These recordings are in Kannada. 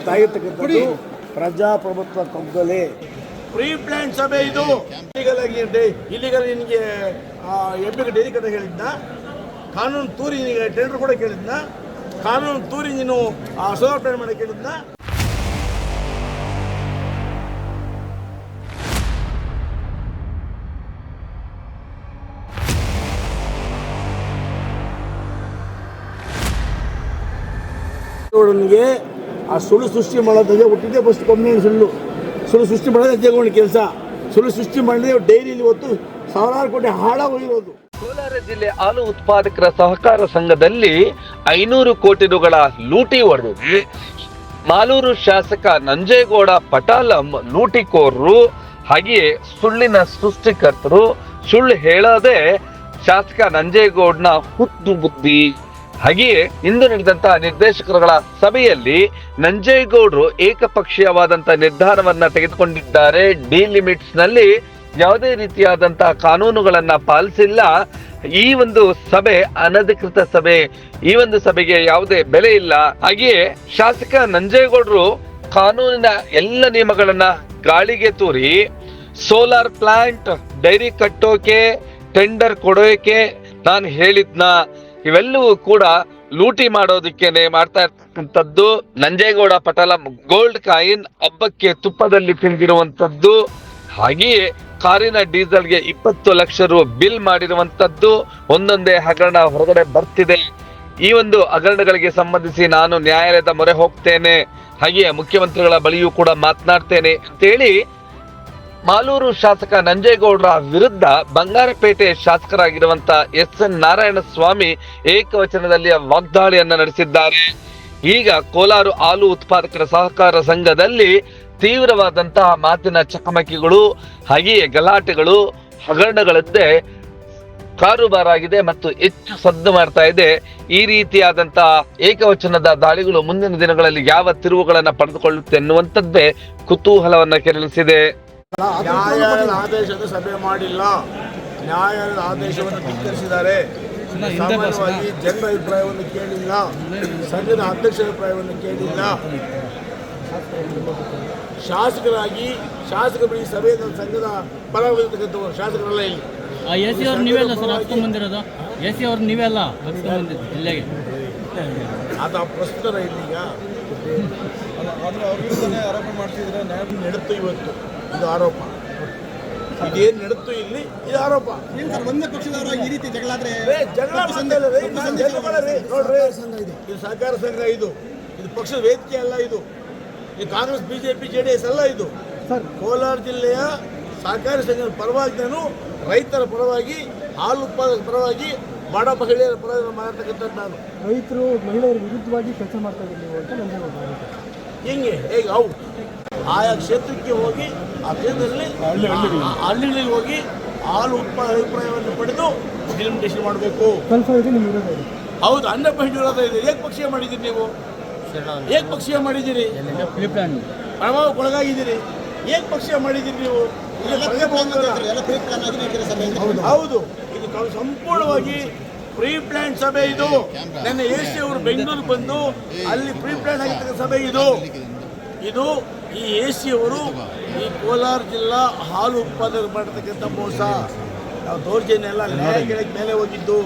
ಆಗಿರ್ತಕ್ಕಂಥದ್ದು ಪ್ರಜಾಪ್ರಭುತ್ವ ಕಗ್ಗಲೆ. ಪ್ರೀ ಪ್ಲಾನ್ ಸಭೆ ಇದು. ಇಲ್ಲಿಗಲ್ ಆಗಿ ಇಲ್ಲಿಗಲ್ ನಿನಗೆ ಎಂ ಪಿ ಡೈರಿ ಕಥೆ ಹೇಳಿದ್ನ. ಕಾನೂನು ತೂರಿ ಟೆಂಡರ್ ಕೂಡ ಕೇಳಿದ್ನ. ಕಾನೂನು ತೂರಿ ನೀನು ಸೋಲಾರ್ ಪ್ಲಾನ್ ಮಾಡಕ್ಕೆ ಕೇಳಿದ್ದ ಅವನಿಗೆ ಆ ಸುಳ್ಳು ಸೃಷ್ಟಿ ಮಾಡೋದಾಗ ಹುಟ್ಟಿದ್ದೆ ಫಸ್ಟ್ ಕಮ್ಮಿ ಸುಳ್ಳು. ಸುಳ್ಳು ಸೃಷ್ಟಿ ಮಾಡೋದು ಕೆಲಸ. ಸುಳ್ಳು ಸೃಷ್ಟಿ ಮಾಡಿದ್ರೆ ಡೈರಿಯಲ್ಲಿ ಇವತ್ತು ಸಾವಿರಾರು ಕೋಟಿ ಹಾಳಾಗೋಗಿರೋದು. ಕೋಲಾರ ಜಿಲ್ಲೆ ಹಾಲು ಉತ್ಪಾದಕರ ಸಹಕಾರ ಸಂಘದಲ್ಲಿ ಐನೂರು ಕೋಟಿ ರುಗಳ ಲೂಟಿ ಹೊಡೆದು ಮಾಲೂರು ಶಾಸಕ ನಂಜೇಗೌಡ ಪಟಾಲಂ ಲೂಟಿಕೋರರು, ಹಾಗೆಯೇ ಸುಳ್ಳಿನ ಸೃಷ್ಟಿಕರ್ತರು. ಸುಳ್ಳು ಹೇಳದೆ ಶಾಸಕ ನಂಜೇಗೌಡನ ಹುಟ್ಟು ಬುದ್ಧಿ. ಹಾಗೆಯೇ ಇಂದು ನಡೆದಂತಹ ನಿರ್ದೇಶಕರುಗಳ ಸಭೆಯಲ್ಲಿ ನಂಜೇಗೌಡರು ಏಕಪಕ್ಷೀಯವಾದಂತಹ ನಿರ್ಧಾರವನ್ನ ತೆಗೆದುಕೊಂಡಿದ್ದಾರೆ. ಡಿ ಲಿಮಿಟ್ಸ್ನಲ್ಲಿ ಯಾವುದೇ ರೀತಿಯಾದಂತಹ ಕಾನೂನುಗಳನ್ನ ಪಾಲಿಸಿಲ್ಲ. ಈ ಒಂದು ಸಭೆ ಅನಧಿಕೃತ ಸಭೆ, ಈ ಒಂದು ಸಭೆಗೆ ಯಾವುದೇ ಬೆಲೆ ಇಲ್ಲ. ಹಾಗೆಯೇ ಶಾಸಕ ನಂಜೇಗೌಡರು ಕಾನೂನಿನ ಎಲ್ಲ ನಿಯಮಗಳನ್ನ ಗಾಳಿಗೆ ತೂರಿ ಸೋಲಾರ್ ಪ್ಲಾಂಟ್ ಡೈರಿ ಕಟ್ಟೋಕೆ ಟೆಂಡರ್ ಕೊಡೋಕೆ ನಾನು ಹೇಳಿದ್ನ. ಇವೆಲ್ಲವೂ ಕೂಡ ಲೂಟಿ ಮಾಡೋದಕ್ಕೇನೆ ಮಾಡ್ತಾ ಇರ್ತಕ್ಕಂಥದ್ದು. ನಂಜೇಗೌಡ ಪಟಲ ಗೋಲ್ಡ್ ಕಾಯಿನ್ ಹಬ್ಬಕ್ಕೆ ತುಪ್ಪದಲ್ಲಿ ತಿಂದಿರುವಂತದ್ದು ಹಾಗೆಯೇ ಕಾರಿನ ಡೀಸೆಲ್ಗೆ ಇಪ್ಪತ್ತು ಲಕ್ಷ ರು ಬಿಲ್ ಮಾಡಿರುವಂತದ್ದು ಒಂದೊಂದೇ ಹಗರಣ ಹೊರಗಡೆ ಬರ್ತಿದೆ. ಈ ಒಂದು ಹಗರಣಗಳಿಗೆ ಸಂಬಂಧಿಸಿ ನಾನು ನ್ಯಾಯಾಲಯದ ಮೊರೆ ಹೋಗ್ತೇನೆ. ಹಾಗೆಯೇ ಮುಖ್ಯಮಂತ್ರಿಗಳ ಬಳಿಯೂ ಕೂಡ ಮಾತನಾಡ್ತೇನೆ. ಅಂತೇಳಿ ಮಾಲೂರು ಶಾಸಕ ನಂಜೇಗೌಡರ ವಿರುದ್ಧ ಬಂಗಾರಪೇಟೆ ಶಾಸಕರಾಗಿರುವಂತ ಎಸ್ ಎನ್ ನಾರಾಯಣ ಸ್ವಾಮಿ ಏಕವಚನದಲ್ಲಿ ವಾಗ್ದಾಳಿಯನ್ನ ನಡೆಸಿದ್ದಾರೆ. ಈಗ ಕೋಲಾರ ಹಾಲು ಉತ್ಪಾದಕರ ಸಹಕಾರ ಸಂಘದಲ್ಲಿ ತೀವ್ರವಾದಂತಹ ಮಾತಿನ ಚಕಮಕಿಗಳು, ಹಾಗೆಯೇ ಗಲಾಟೆಗಳು, ಹಗರಣಗಳದ್ದೇ ಕಾರುಬಾರಾಗಿದೆ ಮತ್ತು ಹೆಚ್ಚು ಸದ್ದು ಮಾಡ್ತಾ ಇದೆ. ಈ ರೀತಿಯಾದಂತಹ ಏಕವಚನದ ದಾಳಿಗಳು ಮುಂದಿನ ದಿನಗಳಲ್ಲಿ ಯಾವ ತಿರುವುಗಳನ್ನು ಪಡೆದುಕೊಳ್ಳುತ್ತೆ ಎನ್ನುವಂಥದ್ದೇ ಕುತೂಹಲವನ್ನು ಕೆರಳಿಸಿದೆ. ನ್ಯಾಯಾಲಯದ ಆದೇಶದ ಸಭೆ ಮಾಡಿಲ್ಲ. ನ್ಯಾಯಾಲಯದ ಆದೇಶವನ್ನು ಧಿಕ್ಕರಿಸಿದ್ದಾರೆ. ಸಾಮಾನ್ಯವಾಗಿ ಜನರ ಅಭಿಪ್ರಾಯವನ್ನು ಕೇಳಿಲ್ಲ. ಸಂಘದ ಅಧ್ಯಕ್ಷರ ಅಭಿಪ್ರಾಯವನ್ನು ಕೇಳಿಲ್ಲ. ಶಾಸಕರಾಗಿ ಶಾಸಕ ಬಳಿ ಸಭೆ ಸಂಘದ ಪರವಾಗಿರ್ತಕ್ಕಂಥ ಶಾಸಕರಲ್ಲ ಇಲ್ಲಿ. ಎ ಸಿ ಅವ್ರು ನೀವೆಲ್ಲ ಸರ್ ಬಂದಿರೋದು ಎ ಸಿ ಅವ್ರು ನೀವೆಲ್ಲ ಬಂದಿದ್ದು ಜಿಲ್ಲೆಗೆ ಅದು ಪ್ರಸ್ತುತ ನ್ಯಾಯ ನಡೆತು ಇವತ್ತು. ಇದು ಆರೋಪ. ಇದೇನು ನಡೆತು ಇಲ್ಲಿ? ಇದು ಆರೋಪ. ಒಂದೇ ಪಕ್ಷದವರ ಈ ರೀತಿ ಜಗಳ ನೋಡ್ರಿ ಇದು. ಸಹಕಾರ ಸಂಘ ಇದು. ಇದು ಪಕ್ಷದ ವೇದಿಕೆ ಅಲ್ಲ ಇದು. ಇದು Congress BJP J D S ಅಲ್ಲ ಇದು. ಕೋಲಾರ ಜಿಲ್ಲೆಯ ಸಹಕಾರಿ ಸಂಘದ ಪರವಾಗಿ ನಾನು ರೈತರ ಪರವಾಗಿ ಹಾಲು ಉತ್ಪಾದಕರ ಪರವಾಗಿ ಬಡ ಮಹಿಳೆಯರ ಪರವಾಗಿ ಮಾಡತಕ್ಕಂಥದ್ದು ನಾನು. ರೈತರು ಮಹಿಳೆಯರ ವಿರುದ್ಧವಾಗಿ ಕೆಲಸ ಮಾಡ್ತಾ ಇದ್ದೀವಿ ಅಂತ ನನಗೆ ಹೆಂಗೆ? ಹೇಗೆ? ಅವು ಆಯಾ ಕ್ಷೇತ್ರಕ್ಕೆ ಹೋಗಿ ಆ ಕ್ಷೇತ್ರದಲ್ಲಿ ಹಳ್ಳಿಗಳಿಗೆ ಹೋಗಿ ಹಾಲು ಉತ್ಪಾದ ಅಭಿಪ್ರಾಯವನ್ನು ಪಡೆದು ಡಿಲಿಮಿಟೇಷನ್ ಮಾಡಬೇಕು. ಹೌದು ಅನ್ನ ಪಾಯಿಂಟ್ ವಿರೋಧ ಇದೆ. ಏಕಪಕ್ಷೀಯ ಮಾಡಿದ್ದೀರಿ ನೀವು? ಏಕಪಕ್ಷೀಯ ಮಾಡಿದ್ದೀರಿ? ಪ್ರಭಾವಕ್ಕೊಳಗಾಗಿದ್ದೀರಿ ಏಕಪಕ್ಷೀಯ ಮಾಡಿದ್ದೀರಿ ನೀವು. ಹೌದು. ಇದು ಸಂಪೂರ್ಣವಾಗಿ ಪ್ರೀ ಪ್ಲಾನ್ ಸಭೆ ಇದು. ನನ್ನ ಎ ಸಿ ಅವರು ಬೆಂಗಳೂರಿಗೆ ಬಂದು ಅಲ್ಲಿ ಪ್ರೀ ಪ್ಲಾನ್ ಆಗಿರ್ತಕ್ಕಂಥ ಸಭೆ ಇದು. ಇದು ಈ ಎ ಸಿ ಅವರು ಈ ಕೋಲಾರ ಜಿಲ್ಲಾ ಹಾಲು ಉತ್ಪಾದನೆ ಮಾಡ್ತಕ್ಕಂಥ ಮೋಸ. ನಾವು ದೌರ್ಜನ್ಯ ಎಲ್ಲ ನ್ಯಾಯ ಕೇಳಕ್ಕೆ ಮೇಲೆ ಹೋಗಿದ್ದು.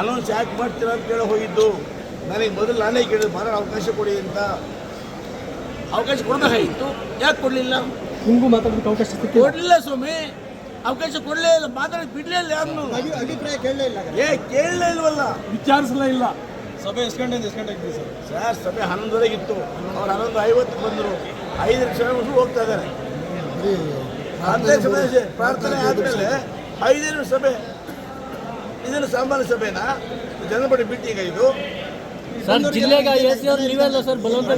ಅನೌನ್ಸ್ ಯಾಕೆ ಮಾಡ್ತೀರಾ ಅಂತ ಕೇಳಿ ಹೋಗಿದ್ದು. ನನಗೆ ಮೊದಲು ನಾನೇ ಕೇಳಿದ್ರು ಬರೋ ಅವಕಾಶ ಕೊಡಿ ಅಂತ. ಅವಕಾಶ ಕೊಡಬೇಕಾಗಿತ್ತು ಯಾಕೆ ಕೊಡಲಿಲ್ಲ? ನಿಮಗೂ ಮಾತಾಡೋದಕ್ಕೆ ಅವಕಾಶ ಕೊಡಲಿಲ್ಲ ಸ್ವಾಮಿ. ಅವಕಾಶ ಕೊಡಲೇ ಇಲ್ಲ ಮಾತಾಡಕ್ಕೆ ಬಿಡಲೇ ಇಲ್ಲ ಯಾರನ್ನು ಅಭಿಪ್ರಾಯ ಕೇಳಲೇ ಇಲ್ಲ. ಏ ಕೇಳಲೇ ಇಲ್ವಲ್ಲ? ವಿಚಾರಿಸಲೇ ಇಲ್ಲ. ಸಭೆ ಎಷ್ಟು ಗಂಟೆಯಿಂದ ಎಷ್ಟು ಗಂಟೆಗೆ ಸರ್ ಸರ್ ಸಭೆ ಹನ್ನೊಂದುವರೆಗೆ ಇತ್ತು ಅವ್ರು ಹನ್ನೊಂದು ಐವತ್ತು ಬಂದರು ಐದು ನಿಮಿಷ ಮುಗಿದು ಹೋಗ್ತಾ ಇದ್ದಾರೆ ಸಭೆ ಪ್ರಾರ್ಥನೆ ಆದಮೇಲೆ ಐದು ನಿಮಿಷ ಸಭೆ ಇದನ್ನು ಸಾಮಾನ್ಯ ಸಭೆನಾ ಜನಪಡಿ ಮೀಟಿಂಗ್ ಇದು ಸರ್ ಜಿಲ್ಲೆಗೆ ನೀವೆಲ್ಲ ಸರ್ ಬಲವಂತ